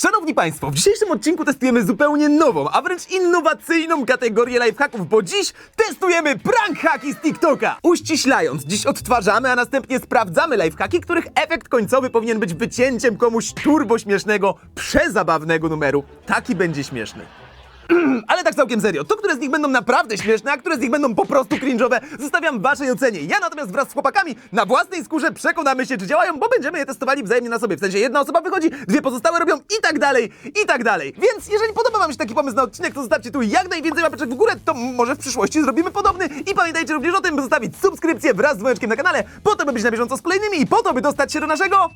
Szanowni Państwo, w dzisiejszym odcinku testujemy zupełnie nową, a wręcz innowacyjną kategorię lifehacków, bo dziś testujemy prank hacki z TikToka. Uściślając, dziś odtwarzamy, a następnie sprawdzamy lifehacki, których efekt końcowy powinien być wycięciem komuś turbo śmiesznego, przezabawnego numeru. Taki będzie śmieszny. Ale tak całkiem serio, to które z nich będą naprawdę śmieszne, a które z nich będą po prostu cringe'owe, zostawiam w waszej ocenie. Ja natomiast wraz z chłopakami na własnej skórze przekonamy się, czy działają, bo będziemy je testowali wzajemnie na sobie. W sensie jedna osoba wychodzi, dwie pozostałe robią i tak dalej, i tak dalej. Więc jeżeli podoba wam się taki pomysł na odcinek, to zostawcie tu jak najwięcej łapeczek w górę, to może w przyszłości zrobimy podobny. I pamiętajcie również o tym, by zostawić subskrypcję wraz z dzwoneczkiem na kanale, po to, by być na bieżąco z kolejnymi i po to, by dostać się do naszego...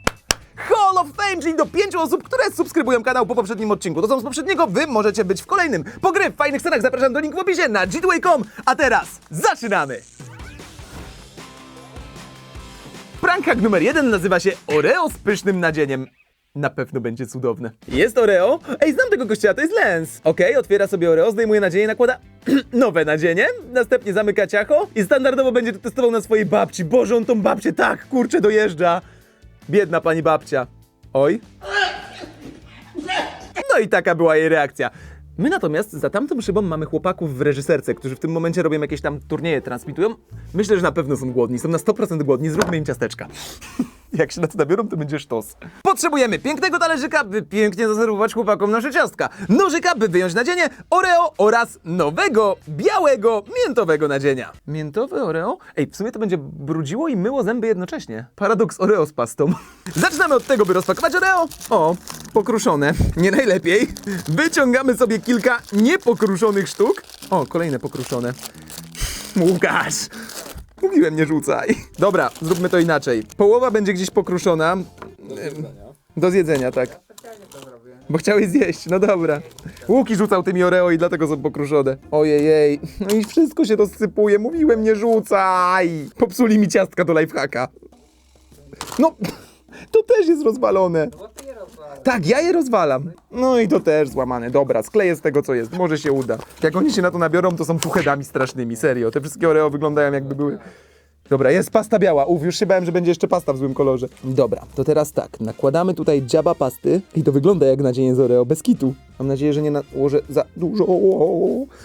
Hall of Fame, czyli do pięciu osób, które subskrybują kanał po poprzednim odcinku. To są z poprzedniego, wy możecie być w kolejnym. Po gry w fajnych scenach zapraszam do linku w opisie na gtway.com. A teraz zaczynamy! Prank numer jeden nazywa się Oreo z pysznym nadzieniem. Na pewno będzie cudowne. Jest Oreo. Ej, znam tego gościa, to jest Lens. Okej, otwiera sobie Oreo, zdejmuje nadzieję, nakłada nowe nadzienie, następnie zamyka ciacho i standardowo będzie to testował na swojej babci. Boże, on tą babcię tak, kurczę, dojeżdża. Biedna pani babcia. Oj. No i taka była jej reakcja. My natomiast za tamtą szybą mamy chłopaków w reżyserce, którzy w tym momencie robią jakieś tam turnieje, transmitują. Myślę, że na pewno są głodni, są na 100% głodni, zróbmy im ciasteczka. Jak się na to nabiorą, to będzie sztos. Potrzebujemy pięknego talerzyka, by pięknie zaserwować chłopakom nasze ciastka. Nożyka, by wyjąć nadzienie, Oreo oraz nowego, białego, miętowego nadzienia. Miętowe Oreo? Ej, w sumie to będzie brudziło i myło zęby jednocześnie. Paradoks Oreo z pastą. Zaczynamy od tego, by rozpakować Oreo. O, pokruszone. Nie najlepiej. Wyciągamy sobie kilka niepokruszonych sztuk. O, kolejne pokruszone. Łukasz! Mówiłem, nie rzucaj. Dobra, zróbmy to inaczej. Połowa będzie gdzieś pokruszona. Ym, Do zjedzenia, tak. Bo chciałeś zjeść, no dobra. Łuki rzucał tymi Oreo i dlatego są pokruszone. Ojejej, no i wszystko się rozsypuje. Mówiłem, nie rzucaj! Popsuli mi ciastka do lifehacka. No, to też jest rozwalone. Tak, ja je rozwalam. No i to też złamane. Dobra, skleję z tego, co jest. Może się uda. Jak oni się na to nabiorą, to są fuchedami strasznymi, serio. Te wszystkie Oreo wyglądają jakby były... Dobra, jest pasta biała. Uf, już się bałem, że będzie jeszcze pasta w złym kolorze. Dobra, to teraz tak. Nakładamy tutaj dziaba pasty i to wygląda jak nadzienie z Oreo, bez kitu. Mam nadzieję, że nie nałożę za dużo.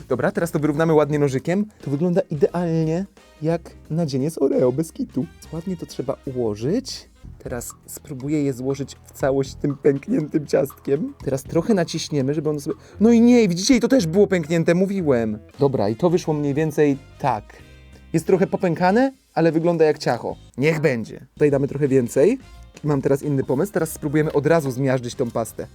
Dobra, teraz to wyrównamy ładnie nożykiem. To wygląda idealnie jak nadzienie z Oreo, bez kitu. Ładnie to trzeba ułożyć. Teraz spróbuję je złożyć w całość tym pękniętym ciastkiem. Teraz trochę naciśniemy, żeby ono sobie... No i nie, widzicie, i to też było pęknięte, mówiłem. Dobra, i to wyszło mniej więcej tak. Jest trochę popękane, ale wygląda jak ciacho. Niech będzie. Tutaj damy trochę więcej. Mam teraz inny pomysł. Teraz spróbujemy od razu zmiażdżyć tą pastę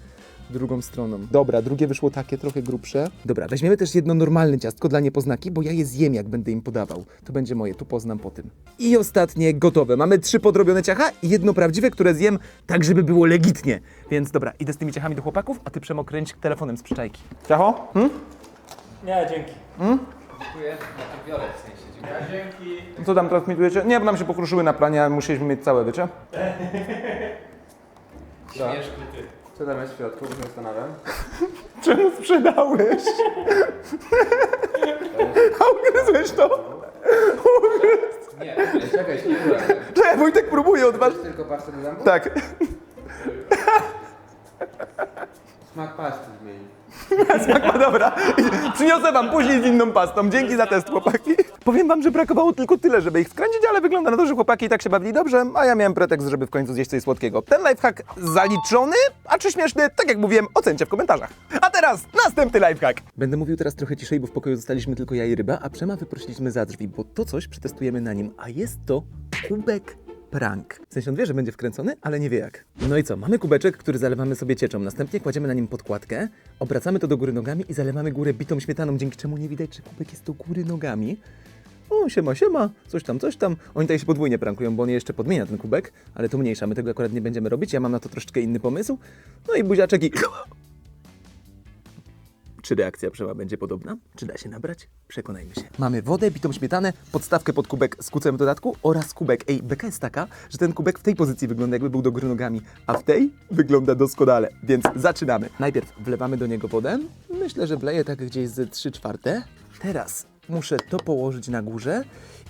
drugą stroną. Dobra, drugie wyszło takie trochę grubsze. Dobra, weźmiemy też jedno normalne ciastko dla niepoznaki, bo ja je zjem, jak będę im podawał. To będzie moje, tu poznam po tym. I ostatnie gotowe. Mamy trzy podrobione ciacha i jedno prawdziwe, które zjem tak, żeby było legitnie. Więc dobra, idę z tymi ciachami do chłopaków, a ty przemokręć telefonem z przyczajki. Ciacho? Hmm? Nie, dzięki. Dziękuję. Ja biorę w sensie. Dziękuję. Dzięki. Co tam transmitujecie? Nie, bo nam się pokruszyły na planie, a musieliśmy mieć całe, wiecie? Śmieszny ty. Tam jest w środku? Bo się zastanawiam. Czemu sprzedałeś? A ugryzłeś to? Nie, nie, czekaj, nie. Czekaj, Wojtek próbuje odważyć. Tylko pastę dodam? Tak. Smak pasty zmieni. Smak ma dobra. Przyniosę wam później z inną pastą. Dzięki za test, chłopaki. Powiem wam, że brakowało tylko tyle, żeby ich skręcić, ale wygląda na to, że chłopaki i tak się bawili dobrze, a ja miałem pretekst, żeby w końcu zjeść coś słodkiego. Ten lifehack zaliczony, a czy śmieszny, tak jak mówiłem, ocencie w komentarzach. A teraz następny lifehack. Będę mówił teraz trochę ciszej, bo w pokoju zostaliśmy tylko ja i ryba, a Przema wyprosiliśmy za drzwi, bo to coś przetestujemy na nim, a jest to kubek prank. W sensie on wie, że będzie wkręcony, ale nie wie jak. No i co? Mamy kubeczek, który zalewamy sobie cieczą. Następnie kładziemy na nim podkładkę, obracamy to do góry nogami i zalewamy górę bitą śmietaną, dzięki czemu nie widać, że kubek jest do góry nogami. O, siema, siema, coś tam, coś tam. Oni tutaj się podwójnie prankują, bo on je jeszcze podmienia ten kubek, ale to mniejsza, my tego akurat nie będziemy robić, ja mam na to troszeczkę inny pomysł. No i buziaczek i... Czy reakcja Przema będzie podobna? Czy da się nabrać? Przekonajmy się. Mamy wodę, bitą śmietanę, podstawkę pod kubek z kucem w dodatku oraz kubek. Ej, beka jest taka, że ten kubek w tej pozycji wygląda jakby był do góry nogami, a w tej wygląda doskonale. Więc zaczynamy. Najpierw wlewamy do niego wodę. Myślę, że wleję tak gdzieś ze 3 czwarte. Teraz muszę to położyć na górze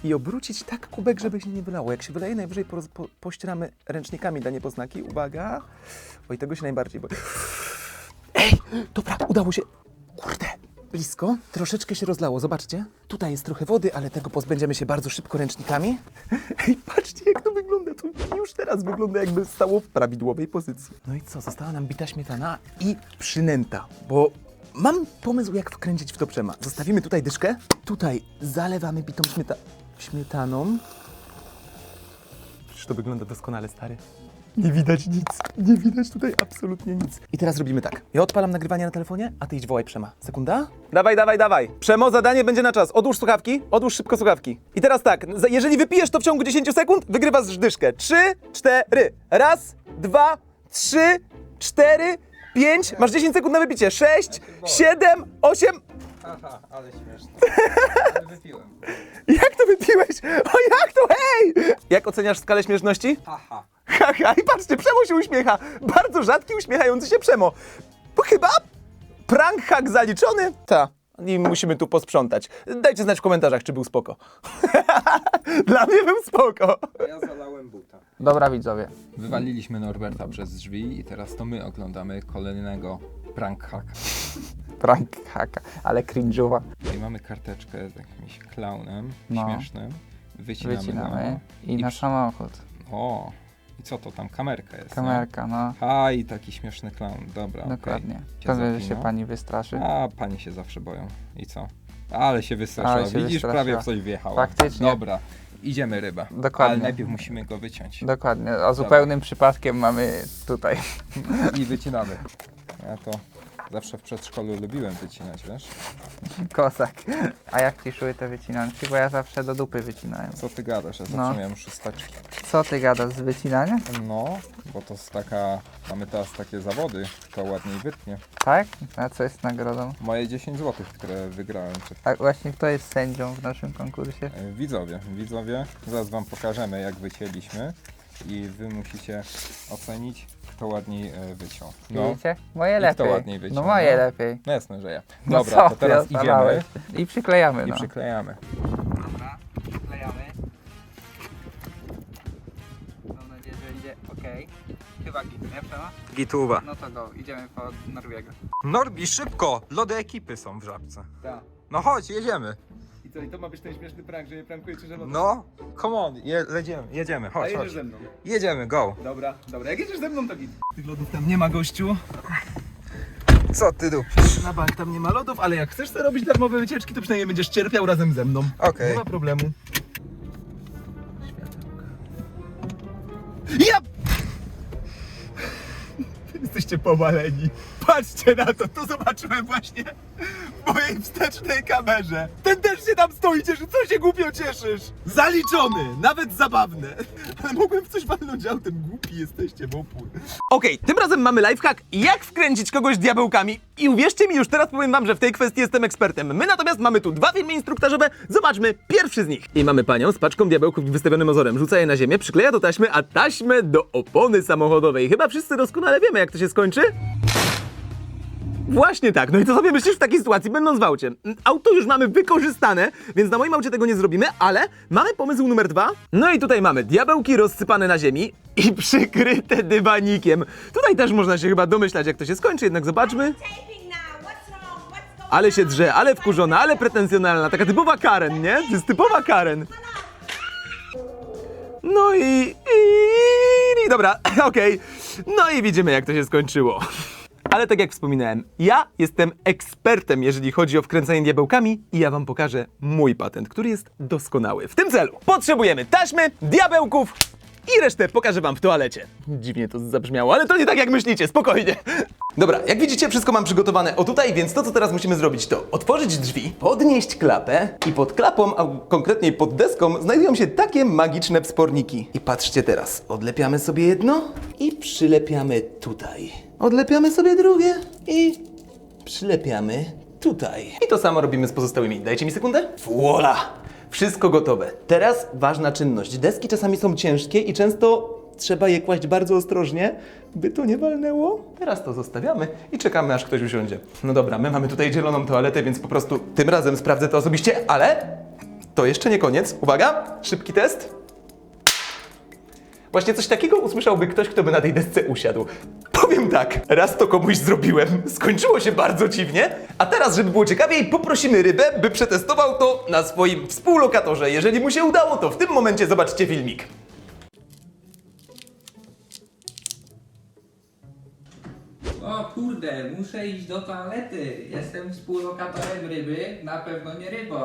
i obrócić tak kubek, żeby się nie wylało. Jak się wyleje, najwyżej po, po, pościeramy ręcznikami dla niepoznaki. Uwaga! Oj, tego się najbardziej boję. Dobra, udało się. Kurde, blisko. Troszeczkę się rozlało, zobaczcie. Tutaj jest trochę wody, ale tego pozbędziemy się bardzo szybko ręcznikami. Ej, patrzcie jak to wygląda. To już teraz wygląda jakby stało w prawidłowej pozycji. No i co, została nam bita śmietana i przynęta, bo mam pomysł jak wkręcić w to przema. Zostawimy tutaj dyszkę, tutaj zalewamy bitą śmieta śmietaną. Przecież to wygląda doskonale, stary. Nie widać nic. Nie widać tutaj absolutnie nic. I teraz robimy tak. Ja odpalam nagrywanie na telefonie, a ty idź wołaj Przema. Sekunda? Dawaj, dawaj, dawaj. Przemo, zadanie będzie na czas. Odłóż słuchawki, odłóż szybko słuchawki. I teraz tak, za- jeżeli wypijesz to w ciągu 10 sekund, wygrywasz żdyszkę. 3, 4. Raz, dwa, trzy, cztery, pięć. Masz 10 sekund na wypicie. 6, 7, 8. Haha, ale śmieszne. Wypiłem. Jak to wypiłeś? O jak to, hej! Jak oceniasz skalę śmieszności? Haha. Haha, i patrzcie, Przemo się uśmiecha. Bardzo rzadki, uśmiechający się Przemo. Bo chyba prank hack zaliczony? Ta. I musimy tu posprzątać. Dajcie znać w komentarzach, czy był spoko. Dla mnie był spoko. Ja zalałem buta. Dobra widzowie, Wywaliliśmy Norberta przez drzwi i teraz to my oglądamy kolejnego prank hacka. prank haka, ale cringe'owa. I mamy karteczkę z jakimś klaunem No. śmiesznym. Wycinamy, Wycinamy go. i na przy- samochód. O, i co to tam? Kamerka jest. Kamerka, no. Nie? A, i taki śmieszny klaun. Dobra, Dokładnie. Cię Pewnie, że się pani wystraszy. A, panie się zawsze boją. I co? Ale się wystraszyła. Ale się Widzisz, wystraszyła. prawie w coś wjechała. Faktycznie. Dobra, idziemy ryba. Dokładnie. Ale najpierw musimy go wyciąć. Dokładnie. A zupełnym przypadkiem mamy tutaj. I wycinamy. Ja to zawsze w przedszkolu lubiłem wycinać, wiesz? Kosak. A jak ci szły te wycinanki? Bo ja zawsze do dupy wycinałem. Co ty gadasz? Ja No. zawsze miałem szósteczki. Co ty gadasz z wycinania? No, bo to jest taka. Mamy teraz takie zawody, kto ładniej wytnie. Tak? A co jest nagrodą? Moje 10 zł, które wygrałem. Czy... A właśnie kto jest sędzią w naszym konkursie? e, Widzowie, widzowie, zaraz wam pokażemy jak wycięliśmy i wy musicie ocenić, kto ładniej e, wyciął. No, Widzicie? Moje I kto lepiej. ładniej wyciął, No moje no? lepiej. no jasne, że ja. No Dobra, co to teraz ty idziemy odpalałeś? I przyklejamy, i no. przyklejamy. Dobra, przyklejamy. Mam nadzieję, że idzie ok. Chyba git, nie Przema? Gituwa. No to go, idziemy po Norwego. Norbi, szybko! Lody ekipy są w żabce. Tak. No chodź, jedziemy. Co, i to ma być ten śmieszny prank, że nie prankujecie, że No, come on, je, jedziemy, jedziemy, chodź, chodź. ze mną. Jedziemy, go. Dobra, dobra, jak jedziesz ze mną, to git. Tych lodów tam nie ma, gościu. Co ty tu? Na bank tam nie ma lodów, ale jak chcesz sobie robić darmowe wycieczki, to przynajmniej będziesz cierpiał razem ze mną. Okej. Nie ma problemu. Światełka. Ja! Jesteście powaleni. Patrzcie na to, to zobaczyłem właśnie w mojej wstecznej kamerze. Ten też się tam stoi, cieszy, co się głupio cieszysz? Zaliczony, nawet zabawne. Ale mogłem w coś walnąć autem, głupi jesteście w opór. Okej, tym razem mamy lifehack, jak wkręcić kogoś diabełkami. I uwierzcie mi, już teraz powiem wam, że w tej kwestii jestem ekspertem. My natomiast mamy tu dwa filmy instruktażowe, zobaczmy pierwszy z nich. I mamy panią z paczką diabełków i wystawionym ozorem. Rzuca je na ziemię, przykleja do taśmy, a taśmę do opony samochodowej. Chyba wszyscy doskonale wiemy, jak to się skończy. Właśnie tak. No i co sobie myślisz w takiej sytuacji, będąc w aucie? Mm, Auto już mamy wykorzystane, więc na moim aucie tego nie zrobimy, ale mamy pomysł numer dwa. No i tutaj mamy diabełki rozsypane na ziemi i przykryte dywanikiem. Tutaj też można się chyba domyślać, jak to się skończy, jednak zobaczmy. Ale się drze, ale wkurzona, ale pretensjonalna, taka typowa Karen, nie? To jest typowa Karen. No i... i, i dobra, okej. No i widzimy, jak to się skończyło. Ale tak jak wspominałem, ja jestem ekspertem, jeżeli chodzi o wkręcanie diabełkami i ja wam pokażę mój patent, który jest doskonały. W tym celu potrzebujemy taśmy, diabełków i resztę pokażę wam w toalecie. Dziwnie to zabrzmiało, ale to nie tak jak myślicie, spokojnie. Dobra, jak widzicie, wszystko mam przygotowane o tutaj, więc to co teraz musimy zrobić to otworzyć drzwi, podnieść klapę i pod klapą, a konkretniej pod deską, znajdują się takie magiczne wsporniki. I patrzcie teraz, odlepiamy sobie jedno i przylepiamy tutaj. Odlepiamy sobie drugie i przylepiamy tutaj. I to samo robimy z pozostałymi. Dajcie mi sekundę. Voila! Wszystko gotowe. Teraz ważna czynność. Deski czasami są ciężkie i często trzeba je kłaść bardzo ostrożnie, by to nie walnęło. Teraz to zostawiamy i czekamy, aż ktoś usiądzie. No dobra, my mamy tutaj dzieloną toaletę, więc po prostu tym razem sprawdzę to osobiście, ale to jeszcze nie koniec. Uwaga, szybki test. Właśnie coś takiego usłyszałby ktoś, kto by na tej desce usiadł. Powiem tak, raz to komuś zrobiłem, skończyło się bardzo dziwnie, a teraz, żeby było ciekawiej, poprosimy rybę, by przetestował to na swoim współlokatorze. Jeżeli mu się udało, to w tym momencie zobaczcie filmik. O kurde, muszę iść do toalety. Jestem współlokatorem ryby, na pewno nie rybą.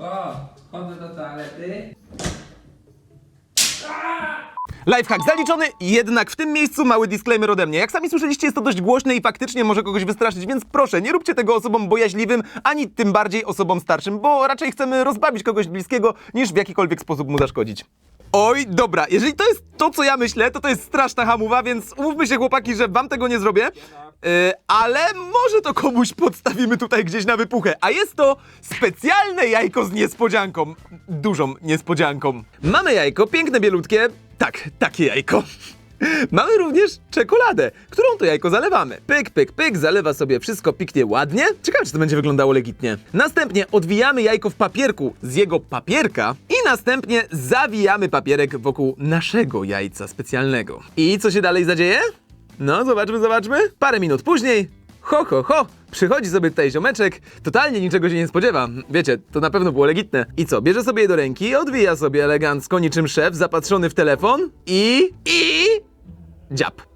O, chodzę do toalety. Lifehack zaliczony, jednak w tym miejscu mały disclaimer ode mnie. Jak sami słyszeliście, jest to dość głośne i faktycznie może kogoś wystraszyć, więc proszę, nie róbcie tego osobom bojaźliwym, ani tym bardziej osobom starszym, bo raczej chcemy rozbawić kogoś bliskiego, niż w jakikolwiek sposób mu zaszkodzić. Oj, dobra, jeżeli to jest to, co ja myślę, to to jest straszna hamowa, więc umówmy się chłopaki, że wam tego nie zrobię. Yy, ale może to komuś podstawimy tutaj gdzieś na wypuchę. A jest to specjalne jajko z niespodzianką. Dużą niespodzianką. Mamy jajko, piękne, bielutkie. Tak, takie jajko. Mamy również czekoladę, którą to jajko zalewamy. Pyk, pyk, pyk, zalewa sobie wszystko piknie ładnie. Ciekawe, czy to będzie wyglądało legitnie. Następnie odwijamy jajko w papierku z jego papierka i następnie zawijamy papierek wokół naszego jajca specjalnego. I co się dalej zadzieje? No, zobaczmy, zobaczmy. Parę minut później, ho, ho, ho, przychodzi sobie tutaj ziomeczek, totalnie niczego się nie spodziewa. Wiecie, to na pewno było legitne. I co, bierze sobie je do ręki, odwija sobie elegancko, niczym szef, zapatrzony w telefon i... i... dziab.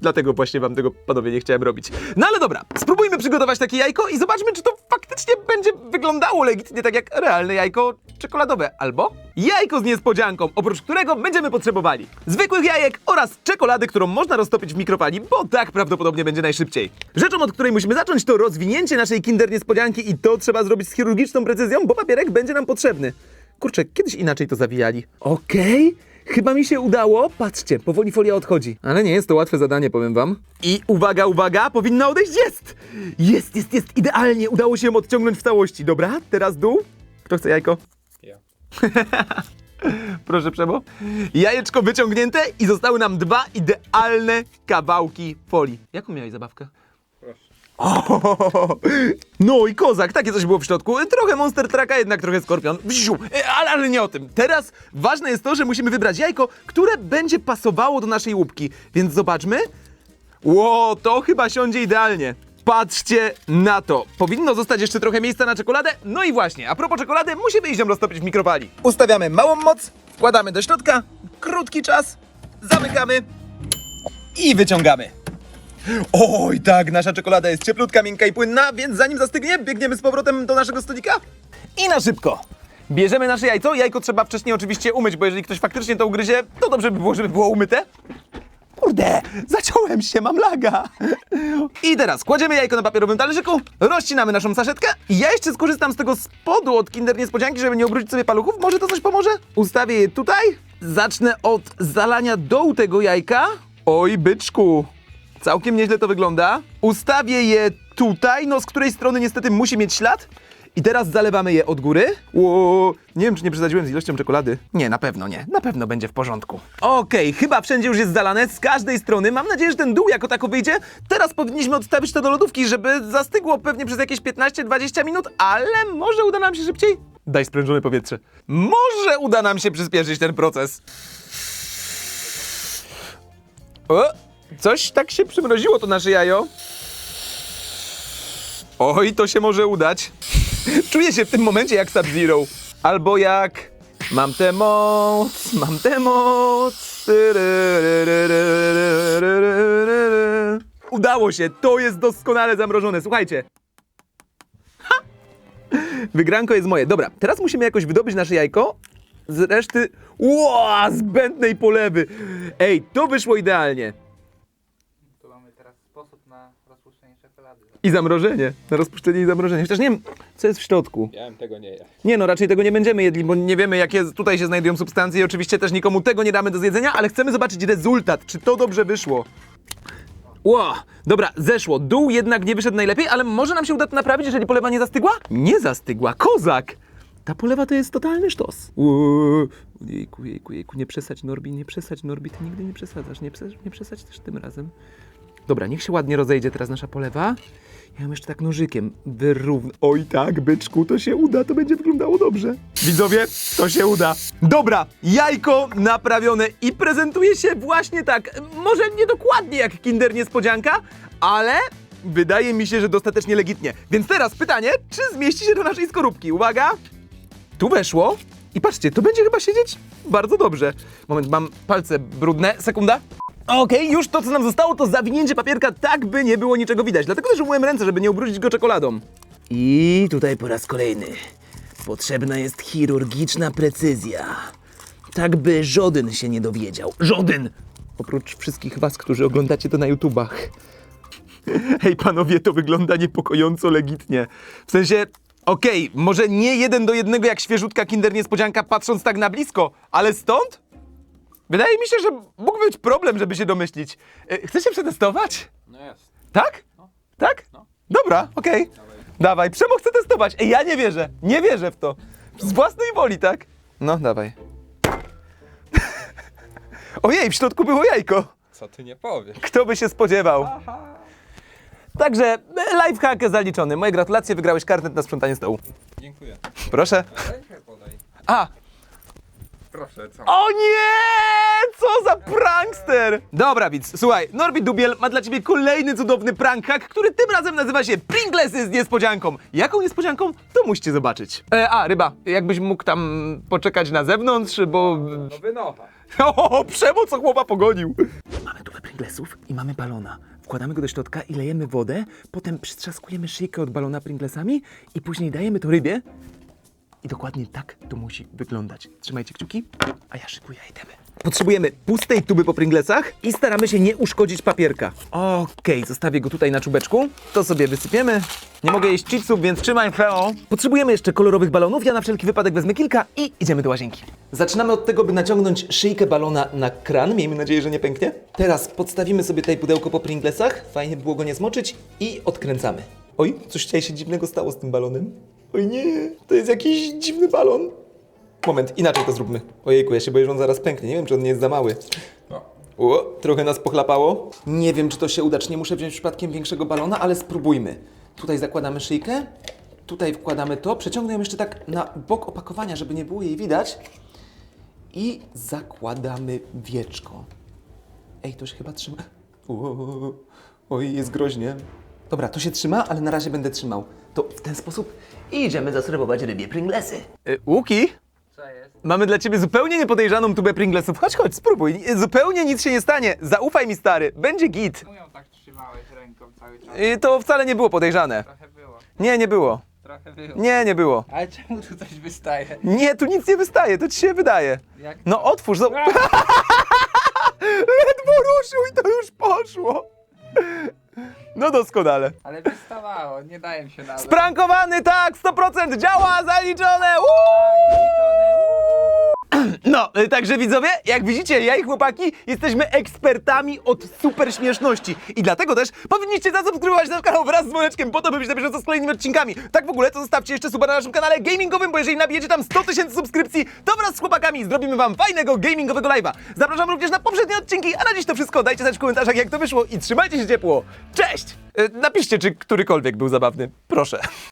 Dlatego właśnie wam tego, panowie, nie chciałem robić. No ale dobra, spróbujmy przygotować takie jajko i zobaczmy, czy to faktycznie będzie wyglądało legitnie tak jak realne jajko czekoladowe. Albo jajko z niespodzianką, oprócz którego będziemy potrzebowali zwykłych jajek oraz czekolady, którą można roztopić w mikrofali, bo tak prawdopodobnie będzie najszybciej. Rzeczą, od której musimy zacząć, to rozwinięcie naszej kinder niespodzianki i to trzeba zrobić z chirurgiczną precyzją, bo papierek będzie nam potrzebny. Kurczę, kiedyś inaczej to zawijali. Okej. Chyba mi się udało. Patrzcie, powoli folia odchodzi. Ale nie jest to łatwe zadanie, powiem wam. I uwaga, uwaga, powinna odejść. Jest! Jest, jest, jest, idealnie. Udało się ją odciągnąć w całości. Dobra, teraz dół. Kto chce jajko? Ja. Proszę, Przemo. Jajeczko wyciągnięte i zostały nam dwa idealne kawałki folii. Jaką miałeś zabawkę? No i kozak, takie coś było w środku. Trochę Monster Trucka, jednak trochę Skorpion. Bziu, e, ale, ale nie o tym. Teraz ważne jest to, że musimy wybrać jajko, które będzie pasowało do naszej łupki. Więc zobaczmy. Ło, to chyba siądzie idealnie. Patrzcie na to. Powinno zostać jeszcze trochę miejsca na czekoladę. No i właśnie, a propos czekolady, musimy iść ją roztopić w mikrofali. Ustawiamy małą moc, wkładamy do środka, krótki czas, zamykamy i wyciągamy. Oj, tak, nasza czekolada jest cieplutka, miękka i płynna, więc zanim zastygnie, biegniemy z powrotem do naszego stolika i na szybko. Bierzemy nasze jajco. Jajko trzeba wcześniej oczywiście umyć, bo jeżeli ktoś faktycznie to ugryzie, to dobrze by było, żeby było umyte. Kurde, zaciąłem się, mam laga. I teraz kładziemy jajko na papierowym talerzyku, rozcinamy naszą saszetkę ja jeszcze skorzystam z tego spodu od Kinder Niespodzianki, żeby nie ubrudzić sobie paluchów. Może to coś pomoże? Ustawię je tutaj. Zacznę od zalania dołu tego jajka. Oj, byczku. Całkiem nieźle to wygląda. Ustawię je tutaj, no z której strony niestety musi mieć ślad. I teraz zalewamy je od góry. Ło, nie wiem, czy nie przesadziłem z ilością czekolady. Nie, na pewno nie. Na pewno będzie w porządku. Okej, chyba wszędzie już jest zalane, z każdej strony. Mam nadzieję, że ten dół jako tako wyjdzie. Teraz powinniśmy odstawić to do lodówki, żeby zastygło pewnie przez jakieś 15-20 minut, ale może uda nam się szybciej? Daj sprężone powietrze. Może uda nam się przyspieszyć ten proces. O, coś tak się przymroziło to nasze jajo. Oj, to się może udać. Czuję się w tym momencie jak Sub-Zero. Albo jak... Mam tę moc, mam tę moc. Udało się, to jest doskonale zamrożone. Słuchajcie. Ha! Wygranko jest moje. Dobra, teraz musimy jakoś wydobyć nasze jajko z reszty... Ła, zbędnej polewy. Ej, to wyszło idealnie. Tu mamy teraz sposób na rozpuszczenie czekolady. I zamrożenie. Na rozpuszczenie i zamrożenie. Chociaż nie wiem, co jest w środku. Ja bym tego nie ja. Nie no, raczej tego nie będziemy jedli, bo nie wiemy, jakie tutaj się znajdują substancje i oczywiście też nikomu tego nie damy do zjedzenia, ale chcemy zobaczyć rezultat, czy to dobrze wyszło. Ło, dobra, zeszło. Dół jednak nie wyszedł najlepiej, ale może nam się uda to naprawić, jeżeli polewa nie zastygła? Nie zastygła, kozak! Ta polewa to jest totalny sztos. Ło, Jejku, jejku, jejku, nie przesadź Norbi, nie przesadź Norbi, ty nigdy nie przesadzasz, nie, przesadź, nie przesadź też tym razem. Dobra, niech się ładnie rozejdzie teraz nasza polewa. Ja ją jeszcze tak nożykiem wyrówn... Oj tak, byczku, to się uda, to będzie wyglądało dobrze. Widzowie, to się uda. Dobra, jajko naprawione i prezentuje się właśnie tak. Może nie dokładnie jak Kinder Niespodzianka, ale wydaje mi się, że dostatecznie legitnie. Więc teraz pytanie, czy zmieści się do naszej skorupki? Uwaga! Tu weszło i patrzcie, to będzie chyba siedzieć bardzo dobrze. Moment, mam palce brudne. Sekunda. Okej, już to, co nam zostało, to zawinięcie papierka tak, by nie było niczego widać. Dlatego też umyłem ręce, żeby nie ubrudzić go czekoladą. I tutaj po raz kolejny. Potrzebna jest chirurgiczna precyzja. Tak, by żaden się nie dowiedział. Żaden! Oprócz wszystkich was, którzy oglądacie to na YouTubach. Hej panowie, to wygląda niepokojąco legitnie. W sensie, okej, może nie jeden do jednego jak świeżutka Kinder Niespodzianka patrząc tak na blisko, ale stąd? Wydaje mi się, że mógł być problem, żeby się domyślić. E, Chcesz się przetestować? No jest. Tak? Tak? Dobra, okej. Dawaj, Przemo chce testować. Ej, ja nie wierzę. Nie wierzę w to. Z własnej woli, tak? No, dawaj. Ojej, w środku było jajko. Co ty nie powiesz? Kto by się spodziewał? Także e, lifehack zaliczony. Moje gratulacje, wygrałeś karnet na sprzątanie stołu. Dziękuję. Proszę. Rękę podaj. A! Proszę, co? O nie! Co za prankster! Dobra, widz, słuchaj, Norbi Dubiel ma dla ciebie kolejny cudowny prank hack, który tym razem nazywa się Pringlesy z niespodzianką. Jaką niespodzianką? To musicie zobaczyć. E, a, ryba, jakbyś mógł tam poczekać na zewnątrz, bo... No wynocha. O, przemo co chłopa pogonił. Mamy tu Pringlesów i mamy balona. Wkładamy go do środka i lejemy wodę, potem przytrzaskujemy szyjkę od balona Pringlesami i później dajemy to rybie. I dokładnie tak to musi wyglądać. Trzymajcie kciuki, a ja szykuję itemy. Potrzebujemy pustej tuby po Pringlesach i staramy się nie uszkodzić papierka. Okej, zostawię go tutaj na czubeczku. To sobie wysypiemy. Nie mogę jeść chipsów, więc trzymaj feo. Potrzebujemy jeszcze kolorowych balonów. Ja na wszelki wypadek wezmę kilka i idziemy do łazienki. Zaczynamy od tego, by naciągnąć szyjkę balona na kran. Miejmy nadzieję, że nie pęknie. Teraz podstawimy sobie tutaj pudełko po Pringlesach. Fajnie by było go nie zmoczyć i odkręcamy. Oj, coś dzisiaj się dziwnego stało z tym balonem. Oj nie, to jest jakiś dziwny balon. Moment, inaczej to zróbmy. Ojejku, ja się boję, że on zaraz pęknie. Nie wiem, czy on nie jest za mały. No. O, trochę nas pochlapało. Nie wiem, czy to się uda, czy nie muszę wziąć przypadkiem większego balona, ale spróbujmy. Tutaj zakładamy szyjkę, tutaj wkładamy to, przeciągnę ją jeszcze tak na bok opakowania, żeby nie było jej widać. I zakładamy wieczko. Ej, to się chyba trzyma. O, oj, jest groźnie. Dobra, to się trzyma, ale na razie będę trzymał. To w ten sposób idziemy zaserwować rybie Pringlesy. Y, Łuki? Co jest? Mamy dla ciebie zupełnie niepodejrzaną tubę Pringlesów. Chodź, chodź, spróbuj. Zupełnie nic się nie stanie. Zaufaj mi, stary. Będzie git. Czemu ją tak trzymałeś ręką cały czas? I to wcale nie było podejrzane. Trochę było, Nie, nie było. trochę było. Nie, nie było. Ale czemu tu coś wystaje? Nie, tu nic nie wystaje, to ci się wydaje. Jak No otwórz, zobacz. Ledwo ruszył i to już poszło. No doskonale. Ale wystawało, nie daję się nawet. Sprankowany, tak, 100% działa, zaliczone. Uuu! No, y, także widzowie, jak widzicie, ja i chłopaki jesteśmy ekspertami od super śmieszności. I dlatego też powinniście zasubskrybować nasz kanał wraz z dzwoneczkiem, po to, by być na bieżąco z kolejnymi odcinkami. Tak w ogóle, to zostawcie jeszcze suba na naszym kanale gamingowym, bo jeżeli nabijecie tam 100 tysięcy subskrypcji, to wraz z chłopakami zrobimy wam fajnego gamingowego live'a. Zapraszam również na poprzednie odcinki, a na dziś to wszystko. Dajcie znać w komentarzach, jak to wyszło i trzymajcie się ciepło. Cześć! Y, Napiszcie, czy którykolwiek był zabawny. Proszę.